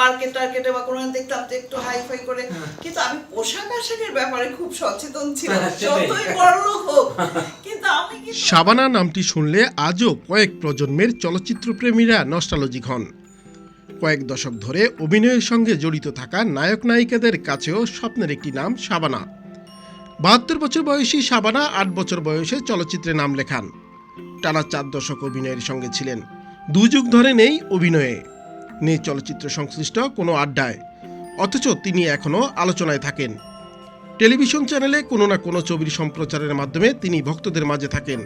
Market টার্কেটে বা কোনো দেখতাম যে একটু হাই ফাই করে। হ্যাঁ। কিন্তু আমি পোশাক আশাকের ব্যাপারে খুব সচেতন ছিলাম। হ্যাঁ, যতই বড় লোক হোক। কিন্তু আমি কিন্তু শাবানা নামটি শুনলে আজও কয়েক প্রজন্মের চলচ্চিত্রপ্রেমীরা নস্টালজিক হন। কয়েক দশক ধরে অভিনয়ের সঙ্গে জড়িত থাকা নায়ক নায়িকাদের কাছেও স্বপ্নের একটি নাম শাবানা। বাহাত্তর বছর বয়সী শাবানা আট বছর বয়সে চলচ্চিত্রে নাম লেখান। টানা চার দশক অভিনয়ের সঙ্গে ছিলেন। দুযুগ ধরে নেই অভিনয়ে। নেই চলচ্চিত্র সংশ্লিষ্ট কোনো আড্ডায়। অথচ তিনি এখনও আলোচনায় থাকেন। টেলিভিশন চ্যানেলে কোনো না কোনো ছবির সম্প্রচারের মাধ্যমে তিনি ভক্তদের মাঝে থাকেন।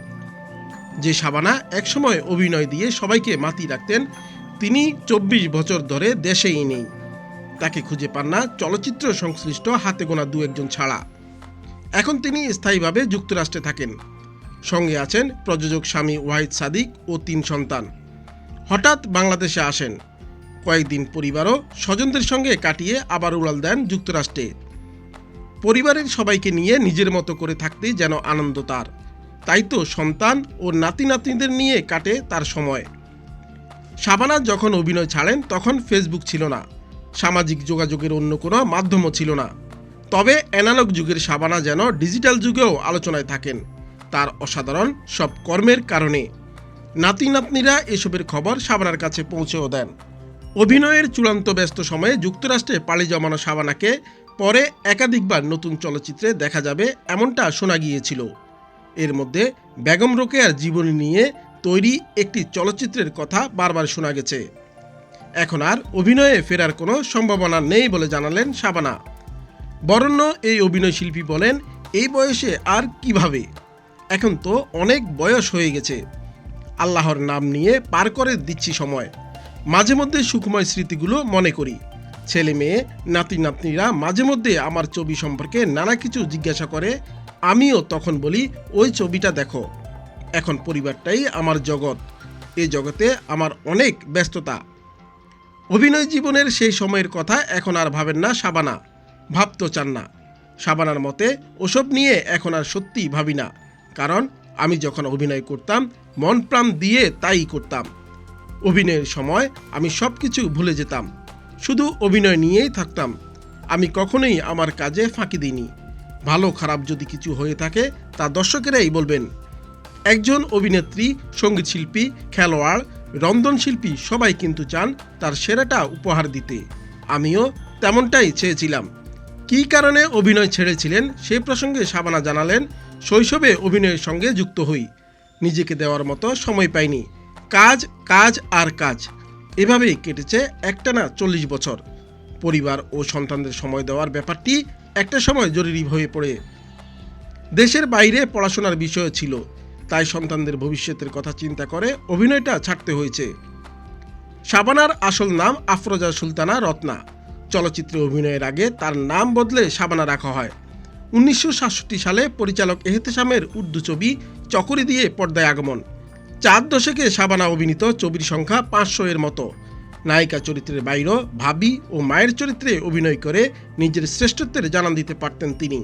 যে শাবানা একসময় অভিনয় দিয়ে সবাইকে মাতি রাখতেন, তিনি চব্বিশ বছর ধরে দেশেই নেই। তাকে খুঁজে পান না চলচ্চিত্র সংশ্লিষ্ট হাতে গোনা দু একজন ছাড়া। এখন তিনি স্থায়ীভাবে যুক্তরাষ্ট্রে থাকেন। সঙ্গে আছেন প্রযোজক স্বামী ওয়াহিদ সাদিক ও তিন সন্তান। হঠাৎ বাংলাদেশে আসেন। কয়েকদিন পরিবারও স্বজনদের সঙ্গে কাটিয়ে আবার উড়াল দেন যুক্তরাষ্ট্রে। পরিবারের সবাইকে নিয়ে নিজের মতো করে থাকতেই যেন আনন্দ তার। তাই তো সন্তান ও নাতি নাতনিদের নিয়ে কাটে তার সময়। শাবানা যখন অভিনয় ছাড়েন, তখন ফেসবুক ছিল না। সামাজিক যোগাযোগের অন্য কোনো মাধ্যমও ছিল না। তবে অ্যানালগ যুগের শাবানা যেন ডিজিটাল যুগেও আলোচনায় থাকেন। তার অসাধারণ সব কর্মের কারণে। নাতি নাতনিরা এসবের খবর শাবানার কাছে পৌঁছেও দেন। অভিনয়ের চূড়ান্ত ব্যস্ত সময়ে যুক্তরাষ্ট্রে পাড়ি জমানো শাবানাকে পরে একাধিকবার নতুন চলচ্চিত্রে দেখা যাবে এমনটা শোনা গিয়েছিল। এর মধ্যে বেগম রোকেয়ার জীবনী নিয়ে তৈরি একটি চলচ্চিত্রের কথা বারবার শোনা গেছে। এখন আর অভিনয়ে ফেরার কোনো সম্ভাবনা নেই বলে জানালেন শাবানা। বরণ্য এই অভিনয় শিল্পী বলেন, এই বয়সে আর কীভাবে? এখন তো অনেক বয়স হয়ে গেছে। আল্লাহর নাম নিয়ে পার করে দিচ্ছি সময়। মাঝে মধ্যে সুখময় স্মৃতিগুলো মনে করি। ছেলে মেয়ে, নাতি নাতনিরা মাঝে মধ্যে আমার ছবি সম্পর্কে নানা কিছু জিজ্ঞাসা করে, আমিও তখন বলি, ওই ছবিটা দেখো। এখন পরিবারটাই আমার জগৎ। এই জগতে আমার অনেক ব্যস্ততা। অভিনয় জীবনের সেই সময়ের কথা এখন আর ভাবেন না সাবানা। ভাবতে চান না। সাবানার মতে ওসব নিয়ে এখন আর সত্যিই ভাবি না। কারণ আমি যখন অভিনয় করতাম, মন প্রাণ দিয়ে তাই করতাম। অভিনয়ের সময় আমি সব কিছু ভুলে যেতাম। শুধু অভিনয় নিয়েই থাকতাম। আমি কখনোই আমার কাজে ফাঁকি দিইনি। ভালো খারাপ যদি কিছু হয়ে থাকে, তা দর্শকেরাই বলবেন। একজন অভিনেত্রী, সংগীত শিল্পী, খেলোয়াড় রন্ধনশিল্পী সবাই কিন্তু চান তার সেরাটা উপহার দিতে। আমিও তেমনটাই চেয়েছিলাম। কী কারণে অভিনয় ছেড়েছিলেন সেই প্রসঙ্গে শাবানা জানালেন, শৈশবে অভিনয়ের সঙ্গে যুক্ত হই। নিজেকে দেওয়ার মতো সময় পাইনি। কাজ কাজ আর কাজ। এভাবেই কেটেছে একটানা চল্লিশ বছর। পরিবার ও সন্তানদের সময় দেওয়ার ব্যাপারটি একটা সময় জরুরি হয়ে পড়ে। দেশের বাইরে পড়াশোনার বিষয় ছিল, তাই সন্তানদের ভবিষ্যতের কথা চিন্তা করে অভিনয়টা ছাড়তে হয়েছে। শাবানার আসল নাম আফরোজা সুলতানা রত্না। চলচ্চিত্রে অভিনয়ের আগে তার নাম বদলে শাবানা রাখা হয়। উনিশশো সাতষট্টি সালে পরিচালক এহতেশামের উর্দু ছবি চকরি দিয়ে পর্দায় আগমন। চার দশকে শাবানা অভিনীত ছবির সংখ্যা পাঁচশো এর মতো। নায়িকা চরিত্রের বাইরেও ভাবি ও মায়ের চরিত্রে অভিনয় করে নিজের শ্রেষ্ঠত্বের জানান দিতে পারতেন তিনি।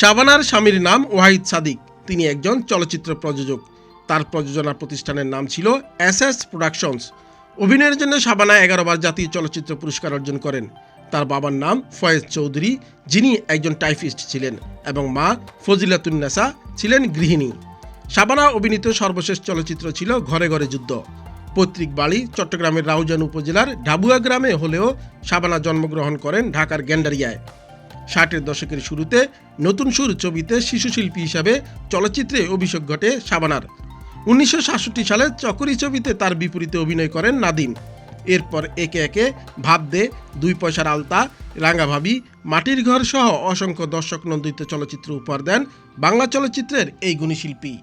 শাবানার স্বামীর নাম ওয়াহিদ সাদিক। তিনি একজন চলচ্চিত্র প্রযোজক। তার প্রযোজনা প্রতিষ্ঠানের নাম ছিল এস এস প্রোডাকশনস। অভিনয়ের জন্য শাবানা এগারোবার জাতীয় চলচ্চিত্র পুরস্কার অর্জন করেন। তার বাবার নাম ফয়েজ চৌধুরী, যিনি একজন টাইপিস্ট ছিলেন এবং মা ফজিলাতুন্নেসা ছিলেন গৃহিণী। শাবানা অভিনীত সর্বশেষ চলচ্চিত্র ছিল ঘরে ঘরে যুদ্ধ। পৈতৃক বাড়ি চট্টগ্রামের রাউজান উপজেলার ডাবুয়া গ্রামে হলেও শাবানা জন্মগ্রহণ করেন ঢাকার গ্যান্ডারিয়ায়। ষাটের দশকের শুরুতে নতুন সুর ছবিতে শিশুশিল্পী হিসাবে চলচ্চিত্রে অভিষেক ঘটে শাবানার উনিশশো সাতষট্টি সালে চকরি ছবিতে তার বিপরীতে অভিনয় করেন নাদিম। এরপর একে একে ভাব দে দুই পয়সার আলতা রাঙ্গাভাবি মাটির ঘর সহ অসংখ্য দর্শক নন্দিত চলচ্চিত্র উপহার দেন বাংলা চলচ্চিত্রের এই গুণী শিল্পী।